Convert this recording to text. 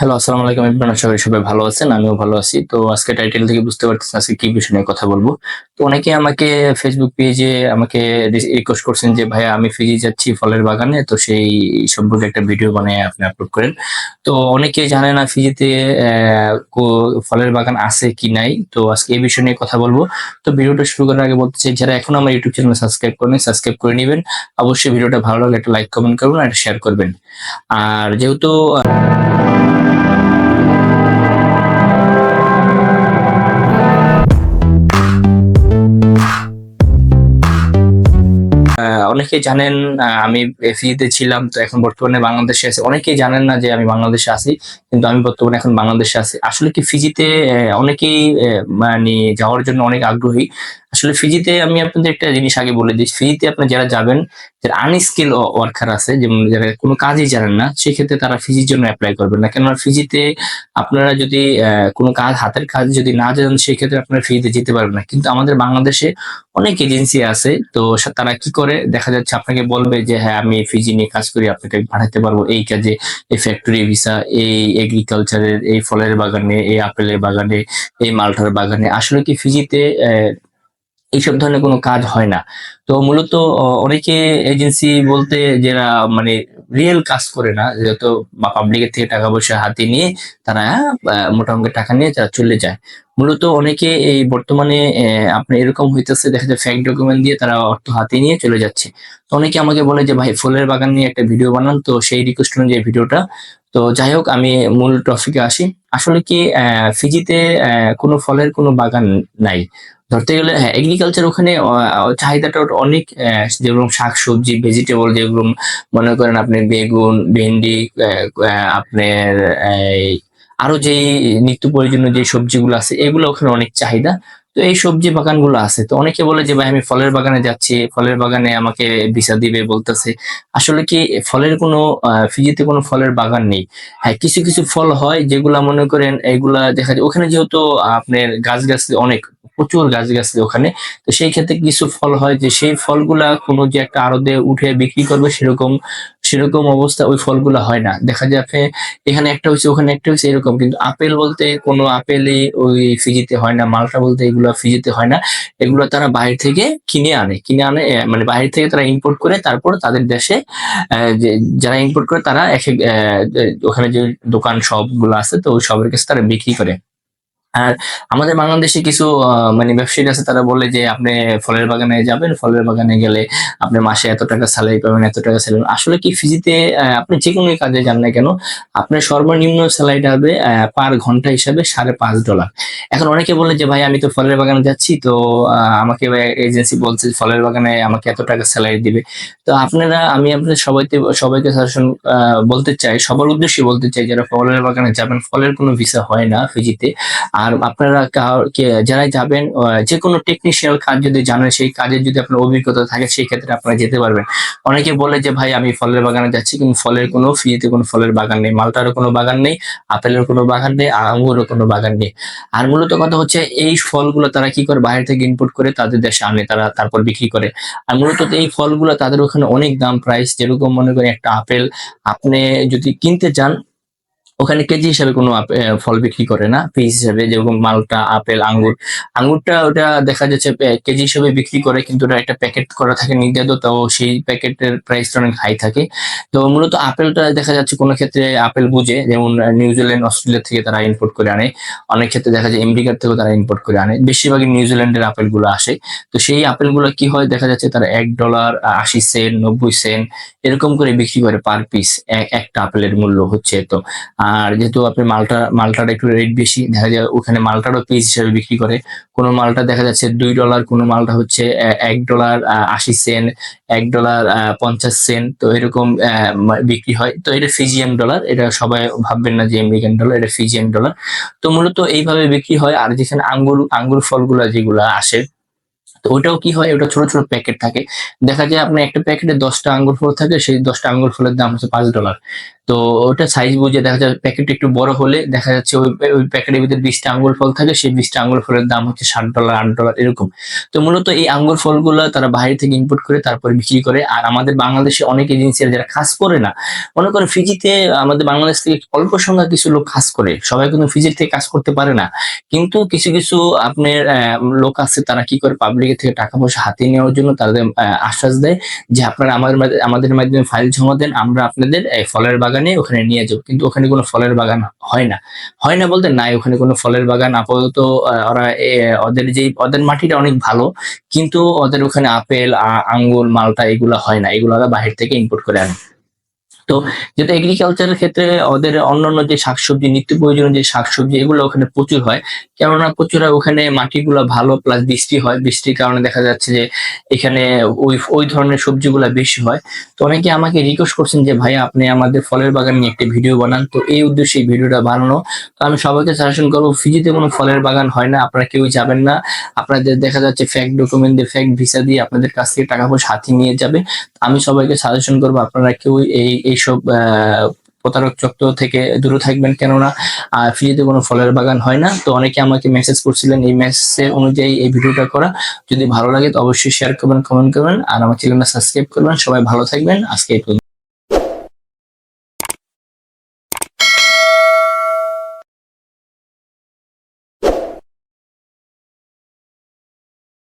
Hello আসসালামু আলাইকুম ইমরান আশা করি সবাই ভালো আছেন, আমিও ভালো আছি। তো আজকে টাইটেল থেকে বুঝতে পারতেছেন আজকে কি বিষয় নিয়ে কথা বলব। তো অনেকে আমাকে ফেসবুক পেজে আমাকে রিকোয়েস্ট করছেন যে, ভাইয়া, আমি ফিজি যাচ্ছি ফলের বাগানে। তো সেই সম্পর্কে একটা ভিডিও বানিয়ে আপনি আপলোড করেন। তো অনেকে জানে না ফিজিতে ফলের বাগান আছে কি নাই। তো আজকে এই বিষয় নিয়ে কথা বলব। তো ভিডিওটা শুরু করার আগে বলতে চাই, যারা এখন আমার ইউটিউব চ্যানেল সাবস্ক্রাইব করেন সাবস্ক্রাইব করে নেবেন। অবশ্যই ভিডিওটা ভালো লাগলে একটা লাইক কমেন্ট করবেন আর শেয়ার করবেন। আর যেহেতু আহ, অনেকে জানেন আমি এফিতে ছিলাম তো এখন বর্তমানে বাংলাদেশে আছি। অনেকেই জানেন না যে আমি বাংলাদেশে আছি কিন্তু আমি বর্তমানে এখন বাংলাদেশে আছি। আসলে কি ফিজিতে অনেকেই মানে যাওয়ার জন্য অনেক আগ্রহী আসলে ফিজিতে আমি আপনাদের একটা জিনিস আগে বলে দিই। ফিজিতে আপনি যারা যাবেন, যারা আনস্কিল ওয়ার্কার আছে, যেমন যারা কোনো কাজই জানেন না, সেক্ষেত্রে তারা ফিজির জন্য অ্যাপ্লাই করবেন না। কেননা ফিজিতে আপনারা যদি কোনো কাজ, হাতের কাজ যদি না জানেন, সেক্ষেত্রে আপনারা ফিজিতে যেতে পারবেন না। কিন্তু আমাদের বাংলাদেশে অনেক এজেন্সি আছে, তো তারা কি করে? দেখা যাচ্ছে আপনাকে বলবে যে হ্যাঁ আমি ফিজি নিয়ে কাজ করি, আপনাকে পাঠাতে পারব এই কাজে, এই ফ্যাক্টরি ভিসা এই এগ্রিকালচারের এই ফলের বাগানে, এই আপেলের বাগানে, এই মালটার বাগানে। আসলে কি ফিজিতে এইসব ধরনের কোনো কাজ হয় না। তো মূলত অনেকে এজেন্সি বলতে যারা মানে রিয়েল কাজ করে না, যেহেতু বা পাবলিকের থেকে টাকা পয়সা হাতে নিয়ে তারা মোটামুটি টাকা নিয়ে তারা চলে যায়। মূলত অনেকে এই বর্তমানে আপনার এরকম হইতেছে, দেখা যায় ফেক ডকুমেন্ট দিয়ে তারা অর্থ হাতে নিয়ে চলে যাচ্ছে। তো অনেকে আমাকে বলে যে, ভাই, ফুলের বাগান নিয়ে একটা ভিডিও বানান। তো সেই রিকোয়েস্ট অনুযায়ী ভিডিওটা তো যাই হোক, আমি মূল টপিকে আসি। আসলে কি ফিজিতে কোনো ফলের কোনো বাগান নাই। ধরতে গেলে হ্যাঁ এগ্রিকালচার ওখানে চাহিদাটা অনেক যেরকম শাক সবজি ভেজিটেবল যেগুলো, মনে করেন আপনি বেগুন, ভেন্ডি আপনার আরও যে নিত্য প্রয়োজনীয় যে সবজিগুলো আছে, এগুলো ওখানে অনেক চাহিদা। তো এই সবজি বাগানগুলো আছে। তো অনেকে বলে যে, ভাই, আমি ফলের বাগানে যাচ্ছি। ফলের বাগানে আমাকে ভিসা দিবে, বলতেছে। আসলে কি ফলের কোনো ফিজিতে কোনো ফলের বাগান নেই। হ্যাঁ কিছু কিছু ফল হয় যেগুলা মনে করেন এগুলা দেখা যায়, ওখানে যেহেতু আপনার গাছ গাছ অনেক, প্রচুর গাছ গাছ ওখানে। তো সেই ক্ষেত্রে কিছু ফল হয় যে, সেই ফলগুলা কোনো যে একটা আড়তে উঠে বিক্রি করবে সেরকম সেরকম অবস্থা ওই ফলগুলা হয় না। দেখা যাবে এখানে একটা হচ্ছে ওখানে একটা হচ্ছে এরকম। কিন্তু আপেল বলতে কোনো আপেলই ওই ফিজিতে হয় না, মালটা বলতে এগুলো ফিজিতে হয় না। এগুলো তারা বাইরে থেকে কিনে আনে। কিনে আনে মানে বাইরে থেকে তারা ইম্পোর্ট করে তারপর তাদের দেশে যারা ইম্পোর্ট করে তারা এক ওখানে যে দোকান সবগুলো আছে, তো ওই সবের কাছে তারা বিক্রি করে। আর আমাদের বাংলাদেশে কিছু মানে ব্যবসায়ী আছে, তারা বলে যে আপনি ফলের বাগানে যাবেন, ফলের বাগানে গেলে আপনি মাসে এত টাকা স্যালারি পাবেন, এত টাকা স্যালারি আসলে কি ফিজিতে আপনি যে কোনো কাজে যান না কেন, আপনার সর্বনিম্ন স্যালারিটা হবে পার ঘণ্টা হিসাবে সাড়ে পাঁচ ডলার এখন অনেকে বলে যে, ভাই, আমি তো ফলের বাগানে যাচ্ছি, তো আমাকে এজেন্সি বলছে ফলের বাগানে আমাকে এত টাকা স্যালারি দিবে। তো আপনারা, আমি আপনাদের সবাইকে সবাইকে সাজেশন বলতে চাই, সবার উদ্দেশ্যে বলতে চাই, যারা ফলের বাগানে যাবেন, ফলের কোনো ভিসা হয় না ফিজিতে আর আপনারা যারা যাবেন যে কোনো টেকনিশিয়াল কাজ যদি জানেন, সেই কাজের যদি আপনার অভিজ্ঞতা থাকে, সেই ক্ষেত্রে আপনারা যেতে পারবেন। অনেকে বলে যে, ভাই, আমি ফলের বাগানে যাচ্ছি, কিন্তু ফলের কোনো ফ্রিতে কোনো ফলের বাগান নেই, মালটারও কোনো বাগান নেই আপেলের কোনো বাগান নেই আঙ্গুরও কোনো বাগান নেই। আর মূলত কথা হচ্ছে, এই ফলগুলো তারা কি করে বাইরে থেকে ইনপুট করে, তাদের দেশে আনে, তারা তারপর বিক্রি করে। আর মূলত এই ফলগুলো তাদের ওখানে অনেক দাম প্রাইস যেরকম মনে করেন একটা আপেল, আপনি যদি কিনতে চান ওখানে কেজি হিসাবে কোনো ফল বিক্রি করে না পিস হিসাবে, যেরকম মালটা, আপেল, আঙ্গুর। আঙ্গুরটা ওটা দেখা যাচ্ছে কেজি হিসাবে বিক্রি করে, কিন্তু ওটা একটা প্যাকেট করা থাকে নির্ধারিত তো সেই প্যাকেটের প্রাইসটা অনেক হাই থাকে। তো মূলত আপেলটা দেখা যাচ্ছে কোনো ক্ষেত্রে আপেল বুঝে, যেমন নিউজিল্যান্ড অস্ট্রেলিয়া থেকে তারা ইম্পোর্ট করে আনে। অনেক ক্ষেত্রে দেখা যায় আমেরিকার থেকেও তারা ইম্পোর্ট করে আনে। বেশিরভাগই নিউজিল্যান্ডের আপেলগুলো আসে। তো সেই আপেলগুলো কি হয়, দেখা যাচ্ছে তারা এক ডলার আশি সেন্ট নব্বই সেন্ট এরকম করে বিক্রি করে পার পিস একটা আপেলের মূল্য হচ্ছে। তো আর যেহেতু আপনি মালটা, মালটার একটু রেট বেশি, দেখা যায় ওখানে মালটারও পিস হিসাবে বিক্রি করে। কোনো মালটা দেখা যাচ্ছে দুই ডলার কোনো মালটা হচ্ছে এক ডলার আশি সেন্ট এক ডলার পঞ্চাশ সেন্ট তো এরকম বিক্রি হয়। তো এটা ফিজিয়ান ডলার এটা সবাই ভাববেন না যে আমেরিকান ডলার এটা ফিজিয়ান ডলার তো মূলত এইভাবে বিক্রি হয়, আর যেখানে আঙ্গুর আঙ্গুর ফলগুলা যেগুলা আসে, তো ওটাও কি হয়, ওটা ছোট ছোট প্যাকেট থাকে। দেখা যায় আপনার একটা প্যাকেটে দশটা আঙ্গুর ফল থাকে, সেই দশটা আঙ্গুর ফলের দাম হচ্ছে পাঁচ ডলার তো ওটা সাইজ বুঝে দেখা যায় প্যাকেট একটু বড় হলে দেখা যাচ্ছে ওই ওই প্যাকেটের ভিতরে বিশটা আঙ্গুর ফল থাকে, সেই বিশটা আঙ্গুর ফলের দাম হচ্ছে ষাট ডলার আট ডলার এরকম। তো মূলত এই আঙ্গুর ফলগুলো তারা বাইরে থেকে ইম্পোর্ট করে, তারপরে বিক্রি করে। আর আমাদের বাংলাদেশে অনেক এজেন্সি যারা কাজ করে না, মনে করেন ফিজিতে আমাদের বাংলাদেশ থেকে অল্প সংখ্যা কিছু লোক কাজ করে। সবাই কিন্তু ফিজির থেকে কাজ করতে পারে না। কিন্তু কিছু কিছু আপনার লোক আছে, তারা কি করে পাবলিকের থেকে টাকা পয়সা হাতিয়ে নেওয়ার জন্য তাদের আশ্বাস দেয় যে আপনারা আমাদের আমাদের মাধ্যমে ফাইল জমা দেন, আমরা আপনাদের ফলের বাগানে ওখানে নিয়ে যাব। কিন্তু ওখানে কোনো ফলের বাগান হয় না। হয় না বলতে নাই, ওখানে কোনো ফলের বাগান আপাতত ওরা ওদের যে ওদের মাটিটা অনেক ভালো, কিন্তু ওদের ওখানে আপেল আঙ্গুর, মালটা এগুলো হয় না। এগুলো ওরা বাহির থেকে ইম্পোর্ট করে আনে। তো যেটা এগ্রিকালচারের ক্ষেত্রে ওদের অন্যান্য যে শাকসবজি নিত্য প্রয়োজনীয় যে শাকসবজি, এগুলো ওখানে প্রচুর হয়। কেননা প্রচুর ওখানে মাটিগুলো ভালো প্লাস বৃষ্টি হয়। বৃষ্টির কারণে দেখা যাচ্ছে যে এখানে ওই ওই ধরনের সবজিগুলো বেশি হয়। তো অনেকে আমাকে রিকোয়েস্ট করছেন যে, ভাই, আপনি আমাদের ফলের বাগান নিয়ে একটি ভিডিও বানান। তো এই উদ্দেশ্যে এই ভিডিওটা বানানো। তো আমি সবাইকে সাজেশন করব ফিজিতে কোনো ফলের বাগান হয় না, আপনারা কেউ যাবেন না। আপনাদের দেখা যাচ্ছে ফ্যাক ডকুমেন্ট দিয়ে ফ্যাক ভিসা দিয়ে আপনাদের কাছ থেকে টাকা পয়সা হাতিয়ে নিয়ে যাবে। আমি সবাইকে সাজেশন করব, আপনারা কেউ এই এইসব প্রতারক চক্র থেকে দূরে থাকবেন কেননা ফ্রিতে কোনো ফলের বাগান হয় না। তো অনেকে আমাকে মেসেজ করছিলেন এই মেসেজ অনুযায়ী এই ভিডিওটা করা। যদি ভালো লাগে তো অবশ্যই শেয়ার করবেন কমেন্ট করবেন, আর আমার চ্যানেলটা সাবস্ক্রাইব করবেন। সবাই ভালো থাকবেন। আজকে এই।